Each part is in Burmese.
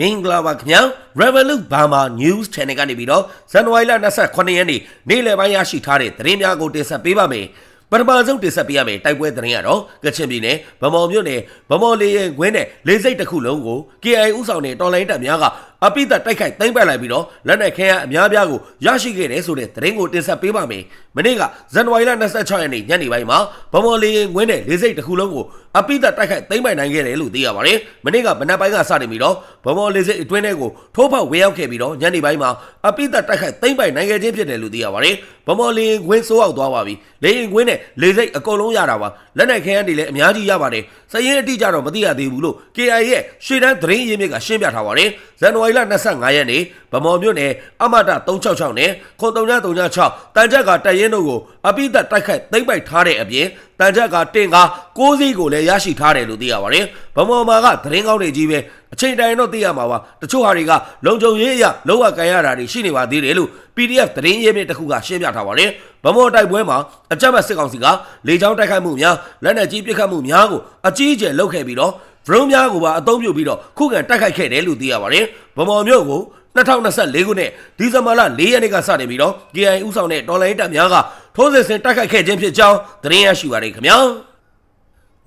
မင်္ဂလာပါခင်ဗျာ Revolut Burma News Channel ကနေပြီးတော့ဇန်နဝါရီလ28ရက်နေ့နေ့လယ်ပိုင်းရရှိထားတဲ့သတင်းများကိုတင်ဆက်ပေးပါမယ်ပထမဆုံးတင်ဆက်ပေးရမယ်တိုက်ပွဲသတင်းကတော့ကချင်ပြည်နယ်ဗမော်မြို့နယ်ဗမော်လေရင်ခွင်းနဲ့လေစိတ်တစ်ခုလုံးကို KI ဥဆောင်တဲ့တော်လိုင်းတပ်များက အပိသက်တိုက်ခိုက်သိမ်းပိုက်လိုက်ပြီးတော့လက်နက်ခဲယမ်းအများပြားကိုရရှိခဲ့တယ်ဆိုတဲ့သတင်းကိုတင်ဆက်ပေးပါမယ်မနေ့ကဇန်နဝါရီလ26ရက်နေ့ညနေပိုင်းမှာဗမော်လေရင်ခွင်းနဲ့လေစိတ်တစ်ခုလုံးကိုအပိသက်တိုက်ခိုက်သိမ်းပိုက်နိုင်ခဲ့တယ်လို့သိရပါတယ်မနေ့ကဗနက်ပိုင်းကစတင်ပြီးတော့ဗမော်လေစိတ်အတွင်းထဲကိုထိုးဖောက်ဝေရောက်ခဲ့ပြီးတော့ညနေပိုင်းမှာအပိသက်တိုက်ခိုက်သိမ်းပိုက်နိုင်ခဲ့ခြင်းဖြစ်တယ်လို့သိရပါတယ်ဗမော်လေရင်ခွင်းစိုးအောင်သွားပါပြီလေရင်ခွင်းနဲ့လေစိတ်အကုန်လုံးရတာပါလက်နက်ခဲယမ်းတွေလည်းအများကြီးရပါတယ်စရင်အတိအကျတော့မသိရသေးဘူးလို့ KI ရဲ့ရှေ့တန်းသတင်းရင်းမြစ်ကရှင်းပြထားပါတယ်ဇန်နဝါရီလ25ရက်နေ့ဗမော်မြို့နယ်အမတ366နဲ့ခွန်3936တန်ချက်ကတရင်တို့ကိုအပိသက်တိုက်ခိုက်သိမ်းပိုက်ထားတဲ့အပြင်တန်ချက်ကတင်ကား6စီးကိုလည်းရရှိထားတယ်လို့သိရပါတယ်ဗမော်မှာကသတင်းကောင်းတွေကြီးပဲအချိန်တိုင်းတော့သိရမှာပါတချို့ဟာတွေကလုံခြုံရေးအရလောကကန်ရတာတွေရှိနေပါသေးတယ်လို့ PDF သတင်းရင်းမြစ်တစ်ခုကရှင်းပြထားပါတယ်ဗမော်တိုက်ပွဲမှာအကြမ်းဖက်စစ်ကောင်စီကလေကြောင်းတိုက်ခိုက်မှုများလက်နက်ကြီးပစ်ခတ်မှုများကိုအကြီးအကျယ်လုပ်ခဲ့ပြီးတော့ ဒရုန်းများကိုပါအသုံးပြုပြီးတော့ခုခံတိုက်ခိုက်ခဲ့တယ်လို့သိရပါတယ်ဗမော်မြို့ကို2024ခုနှစ်ဒီဇင်ဘာလ4ရက်နေ့ကစတင်ပြီးတော့ KI ဥဆောင်တဲ့တော်လိုင်းတပ်များကထိုးစစ်ဆင်တိုက်ခိုက်ခဲ့ခြင်းဖြစ်ကြောင်းသတင်းရရှိပါတယ်ခင်ဗျာ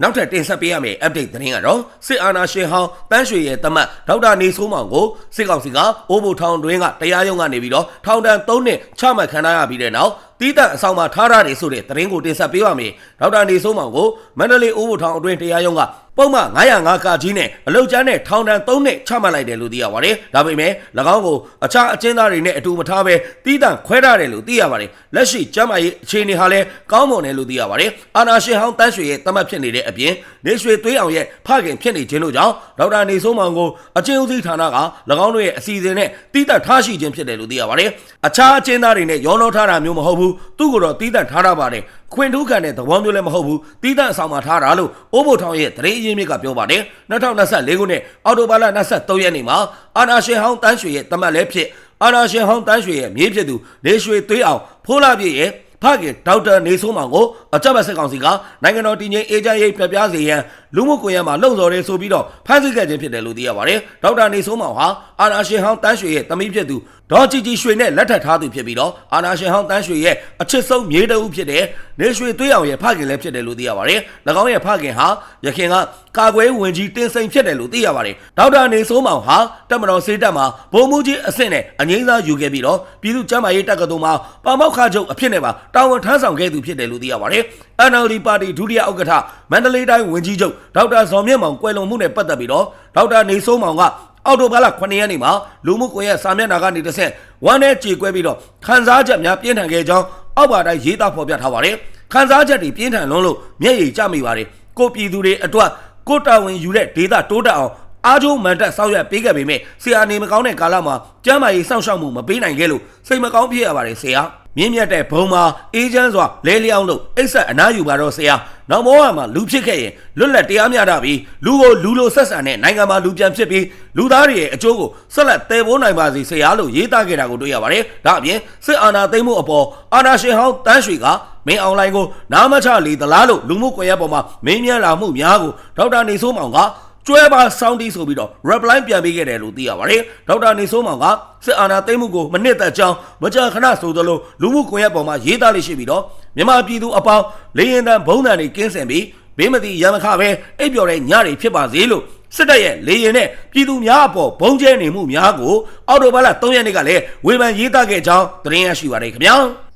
နောက်ထပ်တင်ဆက်ပေးရမယ့် update သတင်းကတော့စစ်အာဏာရှင်ဟောင်းတန်းရွှေရဲ့တမတ်ဒေါက်တာနေဆိုးမောင်ကိုစစ်ကောင်စီကအိုးဘိုထောင်တွင်းကတရားရုံးကနေပြီးတော့ထောင်ဒဏ်3နှစ်ချမှတ်ခံရပြီးတဲ့နောက် တီးတန့်အဆောင်မှာထားရတယ်ဆိုတဲ့သတင်းကိုတင်ဆက်ပေးပါမယ်ဒေါက်တာနေဆိုးမောင်ကိုမန္တလေးအိုးဘိုထောင်အတွင်းတရားရုံးကပုံမှန်905ကကြီးနဲ့အလုတ်ကျန်းနဲ့ထောင်ဒဏ်3နှစ်ချမှတ်လိုက်တယ်လို့သိရပါတယ်ဒါပေမဲ့၎င်းကိုအခြားအကျဉ်းသားတွေနဲ့အတူမထားဘဲတီးတန့်ခွဲထားတယ်လို့သိရပါတယ်လက်ရှိကျမ်းမာရေးအခြေအနေဟာလည်းကောင်းမွန်တယ်လို့သိရပါတယ်အာနာရှင်ဟောင်းတန်းရွှေရဲ့တမတ်ဖြစ်နေတဲ့အပြင်နေရွှေသွေးအောင်ရဲ့ဖခင်ဖြစ်နေခြင်းတို့ကြောင့်ဒေါက်တာနေဆိုးမောင်ကိုအကျဉ်းဦးစီးဌာနက၎င်းတို့ရဲ့အစီအစဉ်နဲ့တီးတန့်ထားရှိခြင်းဖြစ်တယ်လို့သိရပါတယ်အခြားအကျဉ်းသားတွေနဲ့ရောနှောထားတာမျိုးမဟုတ်ဘူးသူ့ကိုတော့တီးတန့်ထားတာပါတယ်ခွင်ထူးခံတဲ့သဘောမျိုးလည်းမဟုတ်ဘူးတီးတန့်အဆောင်မှာထားတာလို့အိုးဘိုထောင်ရဲ့သတင်းအရင်းမြစ်ကပြောပါတယ်2024ခုနှစ်အောက်တိုဘာလ23ရက်နေ့မှာအာနာရှင်ဟောင်းတန်းရွှေရဲ့တမတ်လည်းဖြစ်အာနာရှင်ဟောင်းတန်းရွှေရဲ့မြေးဖြစ်သူနေရွှေသွေးအောင်ဖိုးလာပြည့်ရဲ့ဖခင်ဒေါက်တာနေဆိုးမောင်ကိုအကြမ်းဖက်စစ်ကောင်စီကနိုင်ငံတော်တည်ငြိမ်အေဂျင့်ရေးပြပြစေရန်လူမှုကွန်ရက်မှာလှုံ့ဆော်ရဲဆိုပြီးတော့ဖမ်းဆီးခဲ့ခြင်းဖြစ်တယ်လို့သိရပါတယ်။ဒေါက်တာနေဆိုးမောင်ဟာအာနာရှင်ဟောင်းတန်းရွှေရဲ့သမီးဖြစ်သူ ဒေါ်ကြည်ကြည်ရွှေနဲ့လက်ထပ်ထားသူဖြစ်ပြီးတော့အာနာရှင်ဟောင်းတန်းရွှေရဲ့အချစ်ဆုံးမြေးတအုပ်ဖြစ်တဲ့နေရွှေသွေးအောင်ရဲ့ဖခင်လည်းဖြစ်တယ်လို့သိရပါတယ်။၎င်းရဲ့ဖခင်ဟာရခင်ကကာကွယ်ဝင်ကြီးတင်စိန်ဖြစ်တယ်လို့သိရပါတယ်။ဒေါက်တာနေဆိုးမောင်ဟာတက်မတော်စေးတက်မှာဗိုလ်မှူးကြီးအဆင့်နဲ့အငိမ့်စားယူခဲ့ပြီးတော့ပြည်သူ့ကျန်းမာရေးတပ်ကတော်မှာပါမောက်ခချုပ်အဖြစ်နဲ့ပါတာဝန်ထမ်းဆောင်ခဲ့သူဖြစ်တယ်လို့သိရပါတယ်။ NLD ပါတီဒုတိယဥက္ကဋ္ဌမန္တလေးတိုင်းဝန်ကြီးချုပ်ဒေါက်တာဇော်မြင့်မောင်ကွယ်လွန်မှုနဲ့ပတ်သက်ပြီးတော့ဒေါက်တာနေဆိုးမောင်က အော်တိုဘာလ9ရက်နေ့မှာလူမှုကွန်ရက်စာမျက်နှာကနေတစ်ဆက်ဝမ်းနဲ့ကြေကွဲပြီးတော့ခန်းစားချက်များပြင်းထန်ခဲ့ကြောင်းအောက်ပါတိုင်းရေးသားဖော်ပြထားပါတယ်ခန်းစားချက်တွေပြင်းထန်လွန်းလို့မျက်ရည်ကျမိပါတယ်ကိုပြည်သူတွေအတွက်ကိုတာဝန်ယူတဲ့ဒေတာတိုးတက်အောင်အားကျိုးမန်တက်ဆောက်ရွက်ပေးခဲ့ပေမဲ့ဆရာနေမကောင်းတဲ့ကာလမှာကျမ်းမာရေးစောင့်ရှောက်မှုမပေးနိုင်ခဲ့လို့စိတ်မကောင်းဖြစ်ရပါတယ်ဆရာမြင့်မြတ်တဲ့ဘုံမှာအေးချမ်းစွာလဲလျောင်းလို့အိတ်ဆက်အနားယူပါတော့ဆရာ နောက်မောဟမှာလူဖြစ်ခဲ့ရင်လွတ်လပ်တရားမျှတပြီးလူကိုလူလိုဆက်ဆံတဲ့နိုင်ငံမှာလူပြန်ဖြစ်ပြီးလူသားတွေရဲ့အကျိုးကိုဆက်လက်တည်ပိုးနိုင်ပါစေဆရာလို့ရေးသားခဲ့တာကိုတွေ့ရပါတယ်ဒါအပြင်စစ်အာဏာသိမ်းမှုအပေါ်အာဏာရှင်ဟောင်းတန်းရွှေကမင်းအွန်လိုင်းကိုနားမချလေသလားလို့လူမှုကွန်ရက်ပေါ်မှာမင်းမြန်းလာမှုများကိုဒေါက်တာနေဆိုးမောင်က ကျွဲပါစောင်းတီးဆိုပြီးတော့ reply ပြန်ပေးခဲ့တယ်လို့သိရပါတယ်ဒေါက်တာနေဆိုးမောင်ကစစ်အာဏာသိမ်းမှုကိုမနစ်သက်ကြောင်းမကြာခဏဆိုသလိုလူမှုကွန်ရက်ပေါ်မှာရေးသားလေးရှိပြီးတော့မြန်မာပြည်သူအပေါင်းလေရင်တန်ဘုံတန်တွေကင်းစင်ပြီးဘေးမတိရမခပဲအိပ်ပျော်တဲ့ညတွေဖြစ်ပါစေလို့စစ်တပ်ရဲ့လေရင်နဲ့ပြည်သူများအပေါ်ဘုံကျဲနေမှုများကိုအော်တိုဘာလ3ရက်နေ့ကလည်းဝေဖန်ရေးသားခဲ့ကြောင်းသတင်းရရှိပါတယ်ခင်ဗျာ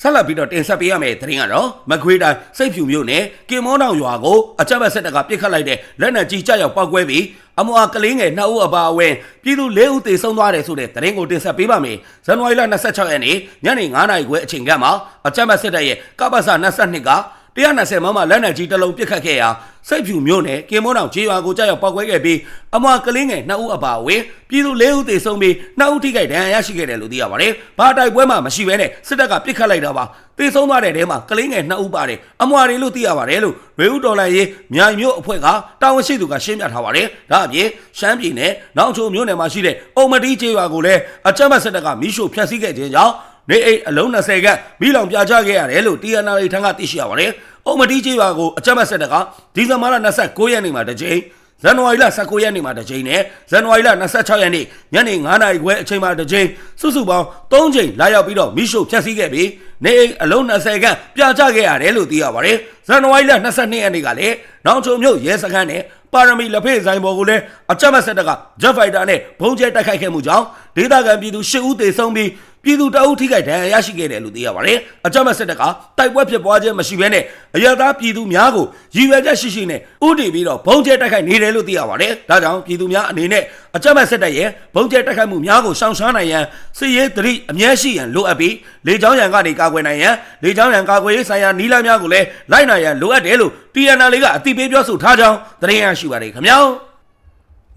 ဆက်လက်ပြီးတော့တင်ဆက်ပေးရမယ့်သတင်းကတော့မကွေးတိုင်းစိတ်ဖြူမြို့နယ်ကင်မောနောင်ရွာကိုအကြမ်းဖက်စစ်တပ်ကပစ်ခတ်လိုက်တဲ့လက်နက်ကြီးကြောက်ရောက်ပောက်ကွဲပြီးအမွာကလေးငယ်နှစ်ဦးအပါအဝင်ပြည်သူ၄ဦးသေဆုံးသွားတယ်ဆိုတဲ့သတင်းကိုတင်ဆက်ပေးပါမယ်။ဇန်နဝါရီလ26ရက်နေ့ညနေ9:00နာရီခွဲအချိန်ကမှအကြမ်းဖက်စစ်တပ်ရဲ့ကပ္ပစ22က 120မမလက်နက်ကြီးတစ်လုံးပစ်ခတ်ခဲ့ရာစိတ်ဖြူမြို့နယ်ကင်မောတောင်ခြေရွာကိုကြောက်ရောက်ပောက်ကွဲခဲ့ပြီးအမွာကလေးငယ်နှစ်ဦးအပါအဝင်ပြည်သူ၄ဦးသေဆုံးပြီးနှစ်ဦးထိခိုက်ဒဏ်ရာရရှိခဲ့တယ်လို့သိရပါတယ်။ဘာတိုက်ပွဲမှမရှိဘဲနဲ့စစ်တပ်ကပစ်ခတ်လိုက်တာပါ။သေဆုံးသွားတဲ့တဲမှာကလေးငယ်နှစ်ဦးပါတယ်။အမွာတွေလို့သိရပါတယ်လို့ရေဦးတော်လိုင်းရေးမြိုင်မြို့အဖွဲ့ကတာဝန်ရှိသူကရှင်းပြထားပါတယ်။ဒါအပြင်ရှမ်းပြည်နယ်နောင်ချိုမြို့နယ်မှာရှိတဲ့အုံမတီးခြေရွာကိုလည်းအကြမ်းဖက်စစ်တပ်ကမိရှို့ဖျက်ဆီးခဲ့ခြင်းကြောင့် နေအိတ်အလုံး20ခန့်မိလောင်ပြာချခဲ့ရတယ်လို့ TNL ထံကသိရှိရပါတယ်။အုံမတီးကြီးရွာကိုအကြမ်းဖက်စစ်တပ်ကဒီဇင်ဘာလ29ရက်နေ့မှာတစ်ကြိမ်ဇန်နဝါရီလ19ရက်နေ့မှာတစ်ကြိမ်နဲ့ဇန်နဝါရီလ26ရက်နေ့ညနေ9နာရီခွဲအချိန်မှာတစ်ကြိမ်စုစုပေါင်း3ကြိမ်လာရောက်ပြီးတော့မိရှုဖျက်ဆီးခဲ့ပြီးနေအိမ်အလုံး20ခန့်ပြချခဲ့ရတယ်လို့သိရပါတယ်ဇန်နဝါရီလ22ရက်နေ့ကလည်းနောင်ချုံမြို့ရဲစခန်းနဲ့ပါရမီလက်ဖေးဆိုင်ပေါ်ကိုလည်းအကြမ်းဖက်စစ်တပ်ကဂျက်ဖိုက်တာနဲ့ဘုံကျဲတိုက်ခိုက်ခဲ့မှုကြောင့်ဒေသခံပြည်သူ10ဦးသေဆုံးပြီး ပြည်သူတအုပ်ထိခိုက်ဒဏ်ရာရရှိခဲ့တယ်လို့သိရပါတယ်။အကြမ်းဖက်စစ်တပ်ကတိုက်ပွဲဖြစ်ပွားခြင်းမရှိဘဲနဲ့အရသာပြည်သူများကိုရည်ရွယ်ချက်ရှိရှိနဲ့ဥတီပြီးတော့ဘုံကျဲတိုက်ခိုက်နေတယ်လို့သိရပါတယ်။ဒါကြောင့်ပြည်သူများအနေနဲ့အကြမ်းဖက်စစ်တပ်ရဲ့ဘုံကျဲတိုက်ခိုက်မှုများကိုရှောင်ရှားနိုင်ရန်စစ်ရေးတရိအမြဲရှိရန်လိုအပ်ပြီးလေကြောင်းရန်ကနေကာကွယ်နိုင်ရန်လေကြောင်းရန်ကာကွယ်ရေးဆိုင်ရာနီလာများကိုလည်းလိုက်နိုင်ရန်လိုအပ်တယ်လို့ TNL ကအတိပေးပြောဆိုထားကြောင်းသတင်းရရှိပါတယ်ခင်ဗျာ။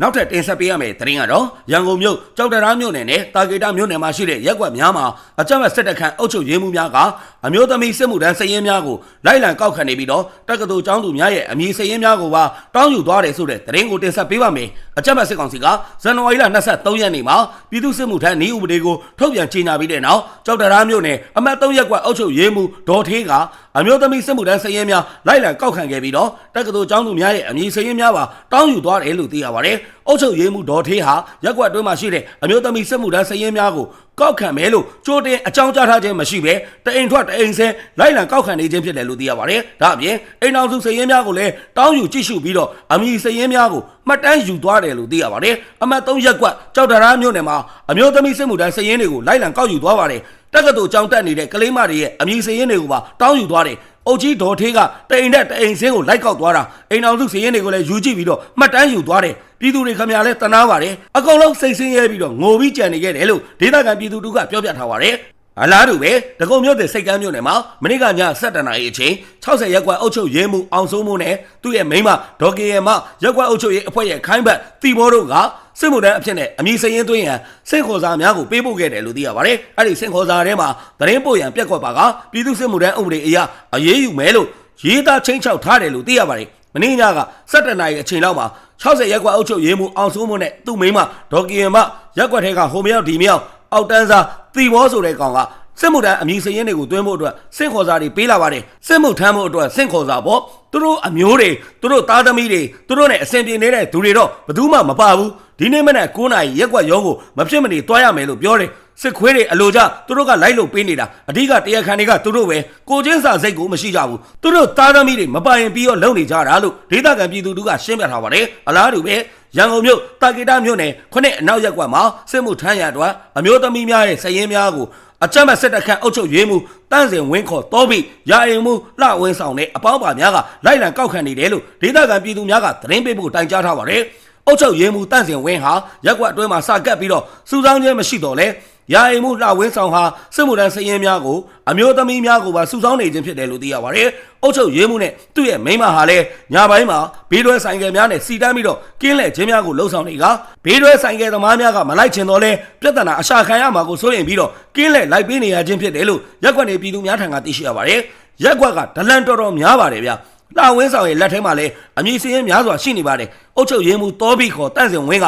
နောက်ထပ်တင်ဆက်ပေးရမယ့်သတင်းကတော့ရန်ကုန်မြို့ကြောက်တရားမြို့နယ်နဲ့တာဂေတာမြို့နယ်မှာရှိတဲ့ရက်ကွက်များမှာအကြမ်းဖက်စစ်တပ်ခန့်အုပ်ချုပ်ရေးမှုများကအမျိုးသမီးစစ်မှုထမ်းစည်ရင်းများကိုလိုက်လံကောက်ခံနေပြီးတော့တက္ကသိုလ်ကျောင်းသူများရဲ့အမည်စည်ရင်းများကိုပါတောင်းယူသွားတယ်ဆိုတဲ့သတင်းကိုတင်ဆက်ပေးပါမယ်အကြမ်းဖက်စစ်ကောင်စီကဇန်နဝါရီလ23ရက်နေ့မှာပြည်သူ့စစ်မှုထမ်းနေဥပဒေကိုထုတ်ပြန်ကြေညာပြီးတဲ့နောက်ကြောက်တရားမြို့နယ်အမှတ်3ရက်ကွက်အုပ်ချုပ်ရေးမှုဒေါ်ထေးကအမျိုးသမီးစစ်မှုထမ်းစည်ရင်းများလိုက်လံကောက်ခံခဲ့ပြီးတော့တက္ကသိုလ်ကျောင်းသူများရဲ့အမည်စည်ရင်းများပါတောင်းယူသွားတယ်လို့သိရပါတယ်အုပ်ချုပ်ရေးမှုဒေါ်ထေးဟာရက်ကွက်အတွင်းမှာရှိတဲ့အမျိုးသမီးစစ်မှုထမ်းစည်ရင်းများကိုကောက်ခံမယ်လို့ကြိုတင်အကြောင်းကြားထားခြင်းမရှိဘဲတအိမ်ထွက်တအိမ်ဆဲလိုက်လံကောက်ခံနေခြင်းဖြစ်တယ်လို့သိရပါတယ်။ဒါအပြင်အိမ်အောင်စုစည်ရင်းများကိုလည်းတောင်းယူကြည့်ရှုပြီးတော့အမည်စည်ရင်းများကိုမှတ်တမ်းယူသွားတယ်လို့သိရပါတယ်။အမှတ်3ရက်ကွက်ကြောက်တရားမြို့နယ်မှာအမျိုးသမီးစစ်မှုထမ်းစည်ရင်းတွေကိုလိုက်လံကောက်ယူသွားပါတယ်။တက္ကသိုလ်ကျောင်းတက်နေတဲ့ကလေးမတွေရဲ့အမည်စည်ရင်းတွေကိုပါတောင်းယူသွားတယ်။အုတ်ကြီးဒေါ်ထေးကတအိမ်နဲ့တအိမ်စင်းကိုလိုက်ကောက်သွားတာအိမ်အောင်စုစည်ရင်းတွေကိုလည်းယူကြည့်ပြီးတော့မှတ်တမ်းယူသွားတယ် ပြည်သူတွေခမရလဲတနာပါတယ်အကုန်လုံးစိတ်ဆင်းရဲပြီးတော့ငိုပြီးကြံနေခဲ့တယ်လို့ဒေသခံပြည်သူတို့ကပြောပြထားပါတယ်အလားတူပဲတကုံမြို့တဲ့စိတ်ကမ်းမြို့နယ်မှာမနေ့ကည7တနာရီအချိန်60ရက်ကွက်အုပ်ချုပ်ရေးမှုအောင်စိုးမိုးနဲ့သူ့ရဲ့မိန်းမဒေါ်ကေရမရက်ကွက်အုပ်ချုပ်ရေးအဖွဲ့ရဲ့ခိုင်းဘက်တီဘောတို့ကစစ်မှုထမ်းအဖြစ်နဲ့အမည်စရင်သွင်းရန်စင့်ခေါ်စာများကိုပေးပို့ခဲ့တယ်လို့သိရပါတယ်။အဲ့ဒီစင့်ခေါ်စာထဲမှာသတင်းပို့ရန်ပြက်ကွက်ပါကပြည်သူစစ်မှုထမ်းဥပဒေအရအရေးယူမယ်လို့ရေးသားချင်းချောက်ထားတယ်လို့သိရပါတယ်။မင်းညက7နာရီအချိန်လောက်မှာ 60ရက်ကွက်အုပ်ချုပ်ရေးမှုအောင်စိုးမိုးနဲ့သူ့မိန်းမဒေါ်ကေရမရက်ကွက်ထဲကဟိုမြောက်ဒီမြောက်အောက်တန်းစားတီဘောဆိုတဲ့ကောင်ကစစ်မှုထမ်းအမည်စရင်တွေကိုတွင်းဖို့အတွက်စင့်ခေါ်စာတွေပေးလာပါတယ်စစ်မှုထမ်းဖို့အတွက်စင့်ခေါ်စာပေါ့သူတို့အမျိုးတွေသူတို့သားသမီးတွေသူတို့နဲ့အဆင်ပြေနေတဲ့သူတွေတော့ဘယ်သူမှမပါဘူး ဒီနေ့မနက်9နာရီရက်ကွက်ရုံးကိုမဖြစ်မနေတွားရမယ်လို့ပြောတယ်စစ်ခွေးတွေအလိုကြသူတို့ကလိုက်လို့ပေးနေတာအဓိကတရားခံတွေကသူတို့ပဲကိုချင်းစာစိတ်ကိုမရှိကြဘူးသူတို့သားသမီးတွေမပိုင်ပြီးတော့လုံနေကြတာလို့ဒေသခံပြည်သူတို့ကရှင်းပြထားပါတယ်အလားတူပဲရန်ကုန်မြို့တာဂီတာမြို့နယ်ခုနှစ်အနောက်ရက်ကွက်မှာစစ်မှုထမ်းရအတွက်အမျိုးသမီးများရဲ့စည်ရင်းများကိုအကြမ်းဖက်စစ်တပ်ခန့်အုပ်ချုပ်ရေးမှုတန့်စင်ဝင်းခေါ်တော်ပြီးရာအိမ်မှုလှဝင်းဆောင်တဲ့အပေါင်းပါများကလိုက်လံကောက်ခံနေတယ်လို့ဒေသခံပြည်သူများကသတင်းပေးဖို့တိုင်ကြားထားပါတယ်။ အုပ်ချုပ်ရေးမှုတန့်စင်ဝင်းဟာရက်ကွက်အတွင်းမှာစကတ်ပြီးတော့စူဆောင်းခြင်းမရှိတော့လဲရာအိမ်မှုလှဝင်းဆောင်ဟာစစ်မှုထမ်းစည်ရင်များကိုအမျိုးသမီးများကိုပါစုဆောင်းနေခြင်းဖြစ်တယ်လို့သိရပါတယ်။အုပ်ချုပ်ရေးမှုနဲ့သူ့ရဲ့မိန်းမဟာလည်းညပိုင်းမှာဘေးတွဲဆိုင်ကယ်များနဲ့စီတန်းပြီးတော့ကင်းလှည့်ခြင်းများကိုလှုံ့ဆော်နေကဘေးတွဲဆိုင်ကယ်သမားများကမလိုက်ချင်တော့လဲပြဿနာအရှာခံရမှာကိုစိုးရင်ပြီးတော့ကင်းလှည့်လိုက်ပေးနေရခြင်းဖြစ်တယ်လို့ရက်ကွက်နေပြည်သူများထံကသိရှိရပါတယ်။ရက်ကွက်ကဒလန်တော်တော်များပါတယ်ဗျာ။ လာဝင်းဆောင်ရဲ့လက်ထဲမှာလည်းအမည်စင်းများစွာရှိနေပါတယ်။အုတ်ချုပ်ရင်းမှုတောဘီခေါ်တန့်စင်ဝင်းက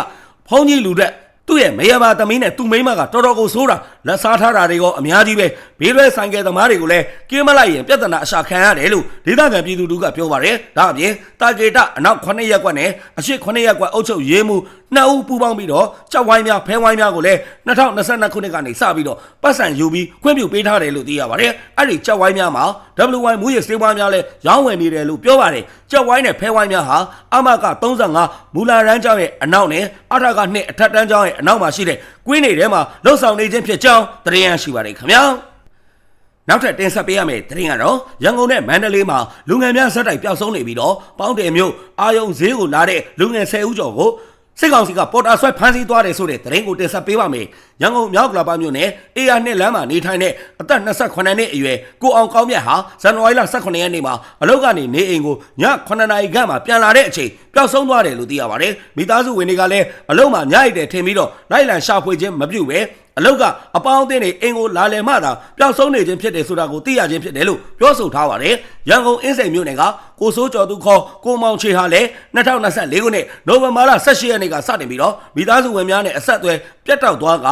ဖုံးကြီးလူတဲ့သူ့ရဲ့မယဘာသမီးနဲ့သူ့မိန်းမကတော်တော်ကိုဆိုးတာလက်စားထားတာတွေကအများကြီးပဲဘေးရွဲဆိုင်ကယ်သမားတွေကိုလည်းကင်းမလိုက်ရင်ပြဿနာအရှာခံရတယ်လို့ဒေသခံပြည်သူတို့ကပြောပါတယ်ဒါအပြင်တာဂေတအနောက်9ရက်ကွက်နဲ့အရှိ9ရက်ကွက်အုပ်ချုပ်ရေးမှု နှစ်ဦးပူးပေါင်းပြီးတော့ကြောက်ဝိုင်းများဖဲဝိုင်းများကိုလည်း2022ခုနှစ်ကနေစပြီးတော့ပတ်စံယူပြီးခွင့်ပြုပေးထားတယ်လို့သိရပါတယ်အဲ့ဒီကြောက်ဝိုင်းများမှာ WY မူရစေဝါများလည်းရောင်းဝယ်နေတယ်လို့ပြောပါတယ်ကြောက်ဝိုင်းနဲ့ဖဲဝိုင်းများဟာအမက35မူလာရန်ကျောင်းရဲ့အနောက်နဲ့အထက2အထက်တန်းကျောင်းရဲ့အနောက်မှာရှိတဲ့ကွင်းနေထဲမှာလှုပ်ဆောင်နေခြင်းဖြစ်ကြောင်းသတင်းရရှိပါတယ်ခင်ဗျာနောက်ထပ်တင်ဆက်ပေးရမယ့်သတင်းကတော့ရန်ကုန်နဲ့မန္တလေးမှာလူငယ်များဇက်တိုက်ပျောက်ဆုံးနေပြီးတော့ပေါင်းတယ်မြို့အာယုံဈေးကိုလာတဲ့လူငယ်10ဦးကျော်ကို စစ်ကောင်စီကပေါ်တာဆွဲဖမ်းဆီးသွားတယ်ဆိုတဲ့သတင်းကိုတင်ဆက်ပေးပါမယ်။ရန်ကုန်မြောက်ကလာပါမြို့နယ်အေယာနှစ်လမ်းမှာနေထိုင်တဲ့အသက်28နှစ်အရွယ်ကိုအောင်ကောင်းမြတ်ဟာဇန်နဝါရီလ18ရက်နေ့မှာအလုတ်ကနေနေအိမ်ကိုည9နာရီခန့်မှာပြန်လာတဲ့အချိန်ပျောက်ဆုံးသွားတယ်လို့သိရပါတယ်။မိသားစုဝင်တွေကလည်းအလုတ်မှာညအိတ်တယ်ထင်ပြီးတော့လိုက်လံရှာဖွေခြင်းမပြုဘဲ အလုတ်ကအပေါင်းအသင်းတွေအင်ကိုလာလည်မှသာပျောက်ဆုံးနေခြင်းဖြစ်တယ်ဆိုတာကိုသိရခြင်းဖြစ်တယ်လို့ပြောဆိုထားပါတယ်။ရန်ကုန်အင်းစိန်မြို့နယ်ကကိုစိုးကျော်သူခေါ်ကိုမောင်ချေဟာလည်း2024ခုနှစ်နိုဝင်ဘာလ18ရက်နေ့ကစတင်ပြီးတော့မိသားစုဝင်များနဲ့အဆက်အသွယ်ပြတ်တောက်သွားက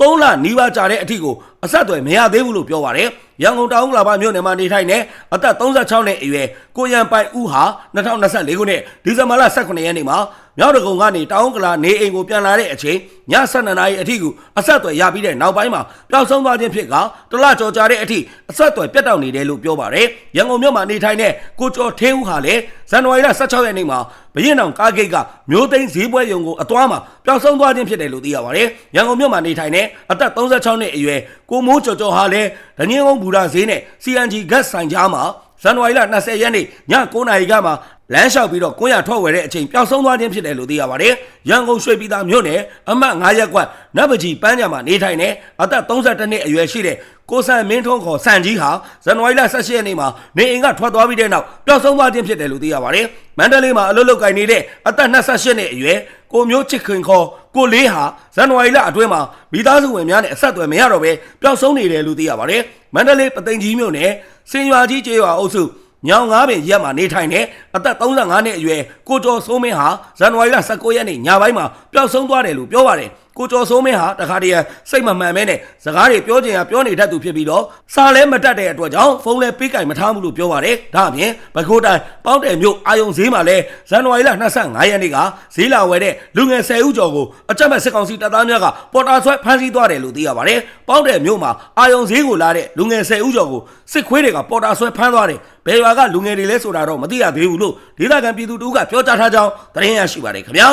3လနီးပါးကြာတဲ့အထိကို အဆက်အသွယ်မရသေးဘူးလို့ပြောပါတယ်ရန်ကုန်တောင်ကလာပါမြို့နယ်မှာနေထိုင်တဲ့အသက်36နှစ်အရွယ်ကိုရန်ပိုင်ဦးဟာ2024ခုနှစ်ဒီဇင်ဘာလ18ရက်နေ့မှာမြောက်ဒဂုံကနေတောင်ကလာနေအိမ်ကိုပြန်လာတဲ့အချိန်ည7:00နာရီအထိကိုအဆက်အသွယ်ရပြီးတဲ့နောက်ပိုင်းမှာပျောက်ဆုံးသွားခြင်းဖြစ်ကတလကြော်ကြာတဲ့အထိအဆက်အသွယ်ပြတ်တောက်နေတယ်လို့ပြောပါတယ်ရန်ကုန်မြို့မှာနေထိုင်တဲ့ကိုကျော်ထင်းဦးဟာလည်းဇန်နဝါရီလ16ရက်နေ့မှာဘရင်တောင်ကားဂိတ်ကမျိုးသိန်းဈေးပွဲရုံကိုအသွားမှာပျောက်ဆုံးသွားခြင်းဖြစ်တယ်လို့သိရပါတယ်ရန်ကုန်မြို့မှာနေထိုင်တဲ့အသက်36နှစ်အရွယ်ကိုမိုးကျော်ကျော်ဟာလည်းဒညင်းကုန်းဘူရာဈေးနဲ့ CNG ဂတ်ဆိုင်ကြားမှာဇန်နဝါရီလ20ရက်နေ့ည9:00နာရီကမှလမ်းလျှောက်ပြီးတော့ကွန်းရထွက်ဝယ်တဲ့အချိန်ပျောက်ဆုံးသွားခြင်းဖြစ်တယ်လို့သိရပါတယ်။ရန်ကုန်ရွှေပြည်သာမြို့နယ်အမှတ်9ရပ်ကွက်နတ်ပကြီးပန်းကြံမှာနေထိုင်တဲ့အသက်32နှစ်အရွယ်ရှိတဲ့ကိုဆန်မင်းထွန်းခေါ်စံကြီးဟာဇန်နဝါရီလ18ရက်နေ့မှာနေအိမ်ကထွက်သွားပြီးတဲ့နောက်ပျောက်ဆုံးသွားခြင်းဖြစ်တယ်လို့သိရပါတယ်။မန္တလေးမှာအလုပ်လုပ်ကိုင်နေတဲ့အသက်28နှစ်အရွယ် ကိုမျိုးချစ်ခင်ခေါ်ကိုလေးဟာဇန်နဝါရီလအတွင်းမှာမိသားစုဝင်များနဲ့အဆက်အသွယ်မရတော့ဘဲပျောက်ဆုံးနေတယ်လို့သိရပါတယ်။မန္တလေးပသိမ်ကြီးမြို့နယ်စင်ရွာကြီးကျေးရွာအုပ်စုညောင်ငါးပင်ရက်မှာနေထိုင်တဲ့အသက်35နှစ်အရွယ်ကိုကျော်စိုးမင်းဟာဇန်နဝါရီလ19ရက်နေ့ညပိုင်းမှာပျောက်ဆုံးသွားတယ်လို့ပြောပါတယ် ကိုကျော်စိုးမင်းဟာတခါတည်းစိတ်မမှန်မဲနဲ့စကားတွေပြောချင်ရပြောနေတတ်သူဖြစ်ပြီးတော့စာလဲမတတ်တဲ့အတွက်ကြောင့်ဖုန်းလဲပေးကင်မထားဘူးလို့ပြောပါတယ်ဒါအပြင်ဘခိုးတိုင်းပေါင်းတယ်မြို့အာယုံဈေးမှာလဲဇန်နဝါရီလ25ရက်နေ့ကဈေးလာဝယ်တဲ့လူငယ်10ဦးကျော်ကိုအကြမ်းဖက်စစ်ကောင်စီတပ်သားများကပေါ်တာဆွဲဖမ်းဆီးသွားတယ်လို့သိရပါတယ်ပေါင်းတယ်မြို့မှာအာယုံဈေးကိုလာတဲ့လူငယ်10ဦးကျော်ကိုစစ်ခွေးတွေကပေါ်တာဆွဲဖမ်းသွားတယ်ဘယ်ရွာကလူငယ်တွေလဲဆိုတာတော့မသိရသေးဘူးလို့ဒေသခံပြည်သူတို့ကပြောကြားထားကြောင်းသတင်းရရှိပါတယ်ခင်ဗျာ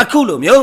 အခုလိုမျိုး